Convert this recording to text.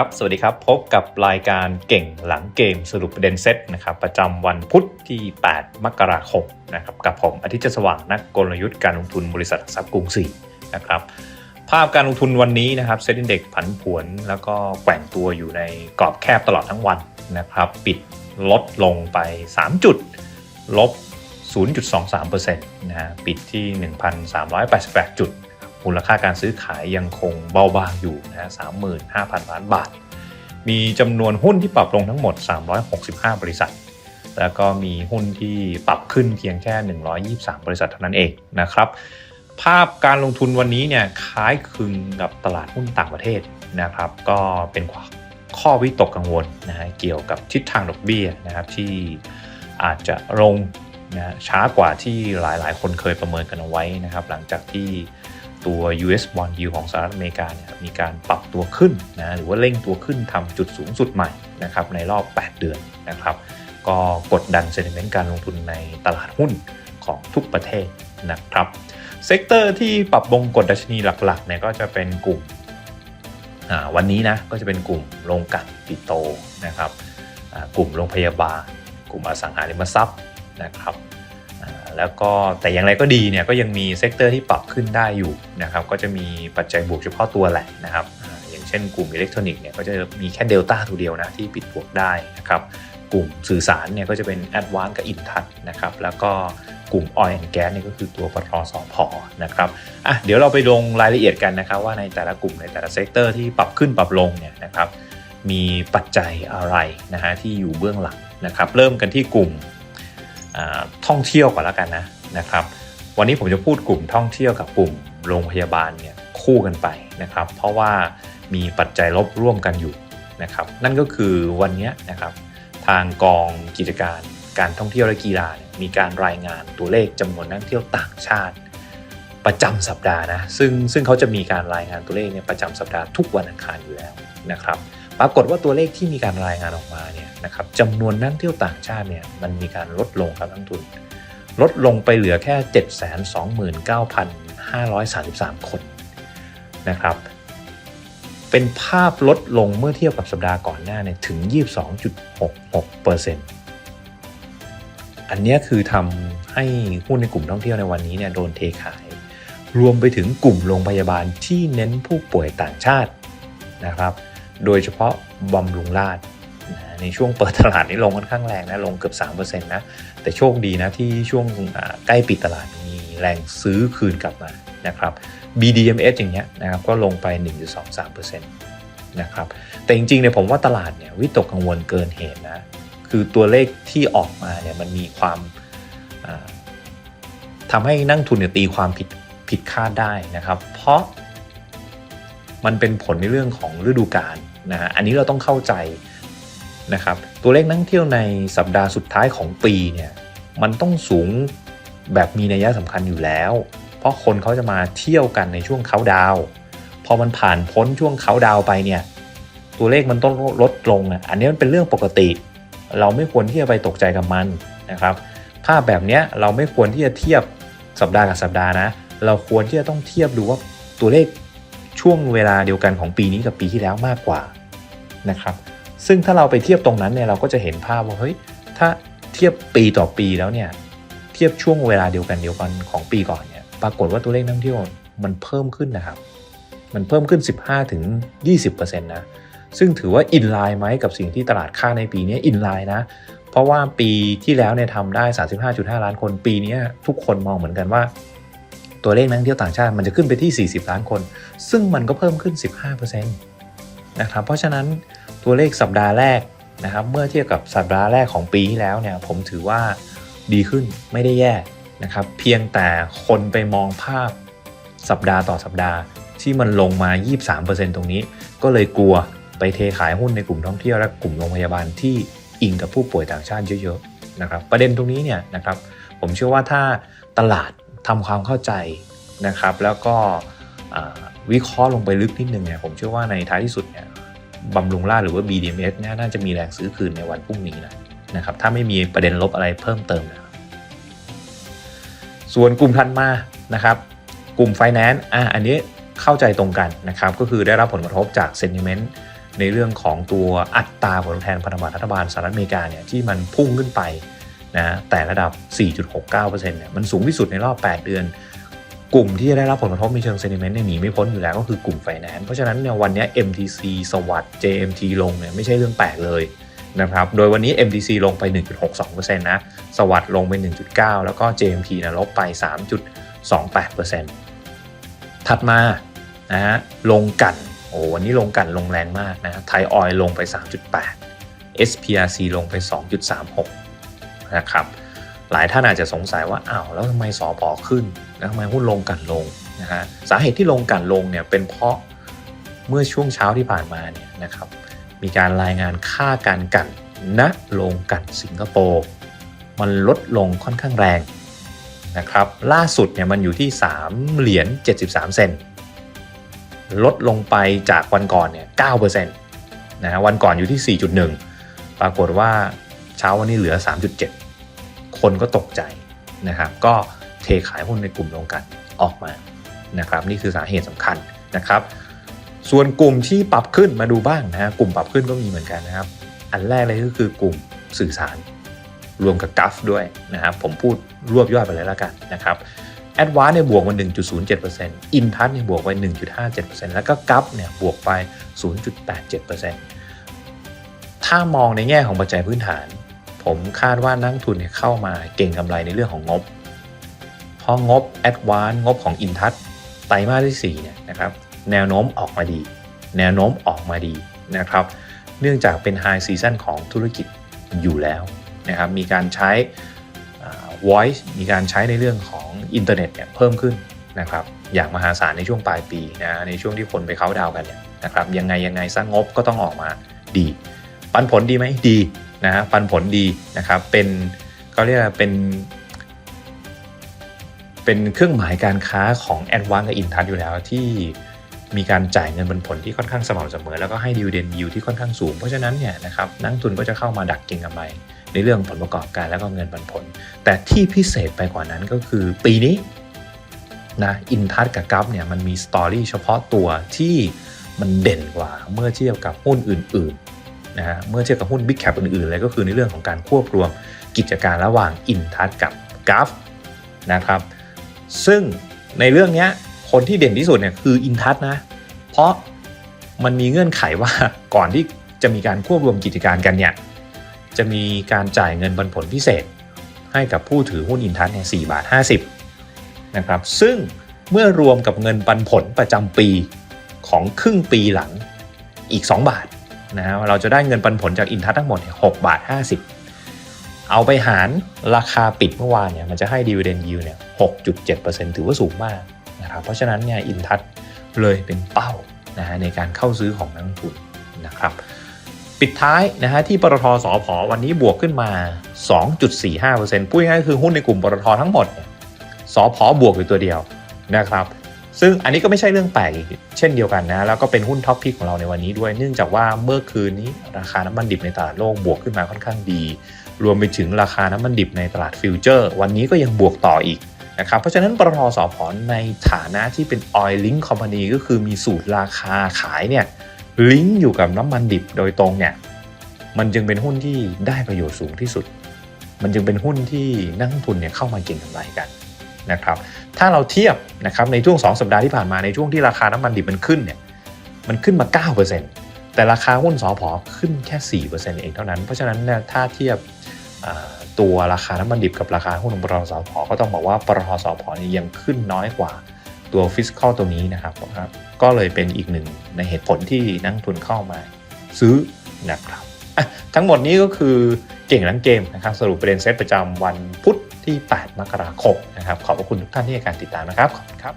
ครับ สวัสดีครับ พบกับรายการเก่งหลังเกมสรุปประเด็นเซตนะครับประจำวันพุธที่ 8 มกราคมนะครับกับผมอาทิตย์สว่างนักกลยุทธ์การลงทุนบริษัททรัพย์กรุงศรีนะครับภาพการลงทุนวันนี้นะครับเซ็นดินเด็กผันผวน แล้วก็แกว่งตัวอยู่ในกรอบแคบตลอดทั้งวันนะครับปิดลดลงไป 3 จุด ลบ 0.23%นะฮะปิดที่ 1,388 จุด มูลค่าการซื้อขายยังคงเบาบางอยู่นะฮะ35,000ล้านบาท มีจำนวนหุ้นที่ปรับลงทั้งหมด 365 บริษัท แล้วก็มีหุ้นที่ปรับขึ้นเพียงแค่ 123 บริษัทเท่านั้นเองนะครับภาพการลงทุนวันนี้เนี่ยคล้ายคลึงกับตลาดหุ้นต่างประเทศนะครับ ก็เป็นข้อวิตกกังวลนะฮะเกี่ยวกับทิศทางดอกเบี้ยนะครับที่อาจจะลงนะช้ากว่าที่หลายๆ คนเคยประเมินกันเอาไว้นะครับ หลังจากที่ ตัว US bond yield ของสหรัฐอเมริกาเนี่ยมีการปรับตัวขึ้นนะหรือว่าเร่งตัวขึ้นทำจุดสูงสุดใหม่นะครับในรอบ 8 เดือนนะครับ ก็กดดันเซนิเมนต์การลงทุนในตลาดหุ้นของทุกประเทศนะครับ เซกเตอร์ที่ปรับบงกฎดัชนีหลักๆเนี่ยก็จะเป็นกลุ่มวันนี้นะก็จะเป็นกลุ่มโรงกลั่นปิโตนะครับกลุ่มโรงพยาบาล กลุ่มอสังหาริมทรัพย์นะครับ แล้วก็แต่อย่างไรก็ดีเนี่ยก็ยังมีเซกเตอร์ที่ปรับขึ้นได้อยู่นะครับก็จะมีปัจจัยบวกเฉพาะตัวแหละนะครับอย่างเช่นกลุ่มอิเล็กทรอนิกส์เนี่ยก็จะมีแค่เดลต้าตัวเดียวนะที่ปิดบวกได้นะครับกลุ่มสื่อสารเนี่ยก็จะเป็นแอดวานกับอินทัชนะครับแล้วก็กลุ่ม Oil and Gas นี่ยก็คือตัวปตทสอพนะครับอะเดี๋ยวเราไปลงรายละเอียดกันนะครับว่าในแต่ละกลุ่มในแต่ละเซกเตอร์ที่ปรับขึ้นปรับลงเนี่ยนะครับมีปัจจัยอะไรนะฮะที่อยู่เบื้องหลังนะครับเริ่มกันที่กลุ่ม ท่องเที่ยวก่อนแล้วกันนะนะครับ วันนี้ผมจะพูดกลุ่มท่องเที่ยวกับกลุ่มโรงพยาบาลเนี่ยคู่กันไปนะครับ เพราะว่ามีปัจจัยลบร่วมกันอยู่นะครับ นั่นก็คือวันนี้นะครับ ทางกองกิจการการท่องเที่ยวและกีฬามีการรายงานตัวเลขจำนวนนักท่องเที่ยวต่างชาติ ประจำสัปดาห์นะซึ่งซึ่งเขาจะมีการรายงานตัวเลขเนี่ยประจำสัปดาห์ทุกวันอังคารอยู่แล้วนะครับ ปรากฏว่าตัวเลขที่มีการรายงานออกมาเนี่ยนะครับจำนวนนักเที่ยวต่างชาติเนี่ยมันมีการลดลงครับนักทุน ลดลงไปเหลือแค่ 729,533 คนนะครับ เป็นภาพลดลงเมื่อเทียบกับสัปดาห์ก่อนหน้าเนี่ยถึง 22.66%อันนี้คือทำให้หุ้นในกลุ่มท่องเที่ยวในวันนี้เนี่ยโดนเทขาย รวมไปถึงกลุ่มโรงพยาบาลที่เน้นผู้ป่วยต่างชาตินะครับ โดยเฉพาะบำรุงราษในช่วงเปิดตลาดนี้ลงค่อนข้างแรงนะ ลงเกือบ 3%นะ แต่โชคดีนะที่ช่วงใกล้ปิดตลาดมีแรงซื้อคืนกลับมานะครับ BDMs อย่างเงี้ยนะครับก็ลงไป 1.23%นะครับ แต่จริงๆเนี่ยผมว่าตลาดเนี่ยวิตกกังวลเกินเหตุนะ คือตัวเลขที่ออกมาเนี่ยมันมีความทำให้นั่งทุนเนี่ยตีความผิดผิดคาดได้นะครับ เพราะ มันเป็นผลในเรื่องของฤดูกาลนะฮะอันนี้เราต้องเข้าใจนะครับตัวเลขนักเที่ยวในสัปดาห์สุดท้ายของปีเนี่ยมันต้องสูงแบบมีนัยสำคัญอยู่แล้ว เพราะคนเขาจะมาเที่ยวกันในช่วงเขาดาวพอมันผ่านพ้นช่วงเขาดาวไปเนี่ยตัวเลขมันต้องลดลงอะอันนี้มันเป็นเรื่องปกติ เราไม่ควรที่จะไปตกใจกับมันนะครับภาพแบบนี้เราไม่ควรที่จะเทียบสัปดาห์กับสัปดาห์นะ เราควรที่จะต้องเทียบดูว่าตัวเลข ช่วงเวลาเดียวกันของปีนี้กับปีที่แล้วมากกว่านะครับ ซึ่งถ้าเราไปเทียบตรงนั้นเนี่ยเราก็จะเห็นภาพว่าเฮ้ยถ้าเทียบปีต่อปีแล้วเนี่ยเทียบช่วงเวลาเดียวกันเดียวกันของปีก่อนเนี่ยปรากฏว่าตัวเลขนักท่องเที่ยวมันเพิ่มขึ้นนะครับ มันเพิ่มขึ้น 15ถึง20%นะซึ่งถือว่าอินไลน์ไหมกับสิ่งที่ตลาดค่าในปีนี้อินไลน์นะเพราะว่าปีที่แล้วเนี่ยทำได้ 35.5 ล้านคนปีนี้ทุกคนมองเหมือนกันว่า ตัวเลขนักท่องเที่ยวต่างชาติมันจะขึ้นไปที่ 40 ล้านคน ซึ่งมันก็เพิ่มขึ้น 15%นะครับเพราะฉะนั้นตัวเลขสัปดาห์แรกนะครับเมื่อเทียบกับสัปดาห์แรกของปีที่แล้วเนี่ยผมถือว่าดีขึ้นไม่ได้แย่นะครับเพียงแต่คนไปมองภาพสัปดาห์ต่อสัปดาห์ที่มันลงมา 23%ตรงนี้ ก็เลยกลัวไปเทขายหุ้นในกลุ่มท่องเที่ยวและกลุ่มโรงพยาบาลที่อิงกับผู้ป่วยต่างชาติเยอะๆนะครับประเด็นตรงนี้เนี่ยนะครับผมเชื่อว่าถ้าตลาด ทำความเข้าใจนะครับ แล้วก็วิเคราะห์ลงไปลึกนิดนึงเนี่ยผมเชื่อว่าในท้ายที่สุดเนี่ยบำรุงราหรือว่า BDMs เนี่ยน่าจะมีแรงซื้อคืนในวันพรุ่งนี้นะนะครับถ้าไม่มีประเด็นลบอะไรเพิ่มเติมนะส่วนกลุ่มทันมานะครับ กลุ่มไฟแนนซ์อะอันนี้เข้าใจตรงกันนะครับ ก็คือได้รับผลกระทบจากเซนิเมนต์ในเรื่องของตัวอัตราผลตอบแทนพันธบัตรรัฐบาลสหรัฐอเมริกาเนี่ยที่มันพุ่งขึ้นไป นะแต่ระดับ 4.69%เนี่ยมันสูงที่สุดในรอบ 8 เดือน กลุ่มที่จะได้รับผลกระทบในเชิงเซนิเมนต์เนี่ยหนีไม่พ้นอยู่แล้วก็คือกลุ่มไฟแนนซ์เพราะฉะนั้นเนี่ยวันนี้ MTC สวัสด์ JMT ลงเนี่ยไม่ใช่เรื่องแปลกเลยนะครับโดยวันนี้ MTC ลงไป 1.62%นะสวัสด์ลงไป 1.9 แล้วก็ JMT นะลบไป 3.28%ถัดมานะฮะลงกันโอ้วันนี้ลงกันลงแรงมากนะไทยออยลงไป 3.8 SPRC ลงไป 2.36 นะครับหลายท่านอาจจะสงสัยว่าอ้าวแล้วทำไมสอพอขึ้นแล้วทำไมหุ้นลงกันลงนะฮะสาเหตุที่ลงกันลงเนี่ยเป็นเพราะเมื่อช่วงเช้าที่ผ่านมาเนี่ยนะครับมีการรายงานค่าการกันณโรงกันสิงคโปร์มันลดลงค่อนข้างแรงนะครับล่าสุดเนี่ยมันอยู่ที่ 3 เหรียญ73 เซนลดลงไปจากวันก่อนเนี่ย9%นะฮะวันก่อนอยู่ที่ 4.1 ปรากฏว่า เช้าวันนี้เหลือ 3.7 คนก็ตกใจนะครับก็เทขายหุ้นในกลุ่มลงกันออกมานะครับนี่คือสาเหตุสำคัญนะครับ ส่วนกลุ่มที่ปรับขึ้นมาดูบ้างนะฮะกลุ่มปรับขึ้นก็มีเหมือนกันนะครับ อันแรกเลยก็คือกลุ่มสื่อสาร รวมกับกัฟด้วยนะครับผมพูดรวบยอดไปเลยแล้วกันนะครับแอดวานเนี่ยบวกมา 1.07%อินทัศเนี่ยบวกไป 1.57%แล้วก็กัฟเนี่ยบวกไป 0.87%ถ้ามองในแง่ของปัจจัยพื้นฐาน ผมคาดว่านักทุนเนี่ยเข้ามาเก่งกำไรในเรื่องของงบ เพราะงบแอดวานงบของอินทัศไตรมาสที่4เนี่ยนะครับแนวโน้มออกมาดี แนวโน้มออกมาดีนะครับ เนื่องจากเป็นไฮซีซันของธุรกิจอยู่แล้วนะครับมีการใช้ voice มีการใช้ในเรื่องของอินเทอร์เน็ตเนี่ยเพิ่มขึ้นนะครับอย่างมหาศาลในช่วงปลายปีนะในช่วงที่คนไปเขาดาวกันเนี่ยนะครับยังไงยังไงสร้างงบก็ต้องออกมาดี ปันผลดีไหมดี นะฮะปันผลดีนะครับเป็นเขาเรียกว่าเป็นเป็นเครื่องหมายการค้าของแอดวานกับอินทัชอยู่แล้วที่มีการจ่ายเงินปันผลที่ค่อนข้างสม่ำเสมอ แล้วก็ให้ดีวเดนยิวที่ค่อนข้างสูง เพราะฉะนั้นเนี่ยนะครับนักทุนก็จะเข้ามาดักก็งกำไรในเรื่องผลประกอบการแล้วก็เงินปันผล แต่ที่พิเศษไปกว่านั้นก็คือปีนี้นะอินทัชกับกัฟเนี่ยมันมีสตอรี่เฉพาะตัวที่มันเด่นกว่าเมื่อเทียบกับหุ้นอื่น นะฮะเมื่อเทียบกับหุ้นบิ๊กแคปอื่นๆเลยก็คือในเรื่องของการควบรวมกิจการระหว่างอินทัชกับกัฟนะครับซึ่งในเรื่องนี้คนที่เด่นที่สุดเนี่ยคืออินทัชนะ เพราะมันมีเงื่อนไขว่าก่อนที่จะมีการควบรวมกิจการกันเนี่ยจะมีการจ่ายเงินปันผลพิเศษ ให้กับผู้ถือหุ้นอินทัชเนี่ยสบาท50นะครับซึ่งเมื่อรวมกับเงินปันผลประจำปีของครึ่งปีหลังอีก 2 บาท นะฮะเราจะได้เงินปันผลจากอินทัชทั้งหมดเนี่ย6บาท 50 เอาไปหารราคาปิดเมื่อวานเนี่ยมันจะให้ดีเวเดนยิวเนี่ย6.7%ถือว่าสูงมากนะครับเพราะฉะนั้นเนี่ยอินทัชเลยเป็นเป้านะฮะในการเข้าซื้อของนักลงทุนนะครับปิดท้ายนะฮะที่ปตทสอพอวันนี้บวกขึ้นมา 2.45%พูดง่ายๆคือหุ้นในกลุ่มปตททั้งหมดสอพอบวกอยู่ตัวเดียวนะครับ ซึ่งอันนี้ก็ไม่ใช่เรื่องแปลกเช่นเดียวกันนะ แล้วก็เป็นหุ้นท็อปพิกของเราในวันนี้ด้วย เนื่องจากว่าเมื่อคืนนี้ราคาน้ำมันดิบในตลาดโลกบวกขึ้นมาค่อนข้างดี รวมไปถึงราคาน้ำมันดิบในตลาดฟิวเจอร์ วันนี้ก็ยังบวกต่ออีกนะครับเพราะฉะนั้นปตทสอพอในฐานะที่เป็น Oil Link Company ก็คือมีสูตรราคาขายเนี่ยลิงก์อยู่กับน้ำมันดิบโดยตรงเนี่ยมันจึงเป็นหุ้นที่ได้ประโยชน์สูงที่สุด มันจึงเป็นหุ้นที่นักทุนเนี่ยเข้ามาเก็งกำไรกัน นะครับถ้าเราเทียบนะครับในช่วง 2 สัปดาห์ที่ผ่านมาในช่วงที่ราคาน้ำมันดิบมันขึ้นเนี่ยมันขึ้นมา 9%แต่ราคาหุ้นสอพอขึ้นแค่ 4%เองเท่านั้น เพราะฉะนั้นเนี่ยถ้าเทียบตัวราคาน้ำมันดิบกับราคาหุ้นของปตทสพก็ต้องบอกว่าปตทสพนี่ยังขึ้นน้อยกว่าตัวฟิสคอลตัวนี้นะครับ ก็เลยเป็นอีกหนึ่งในเหตุผลที่นักทุนเข้ามาซื้อนะครับทั้งหมดนี้ก็คือเก่งลังเกมนะครับสรุปประเด็นเซตประจำวันพุธ ที่ 8 มกราคมนะครับ ขอบพระคุณทุกท่านที่ให้การติดตามนะครับ ขอบคุณครับ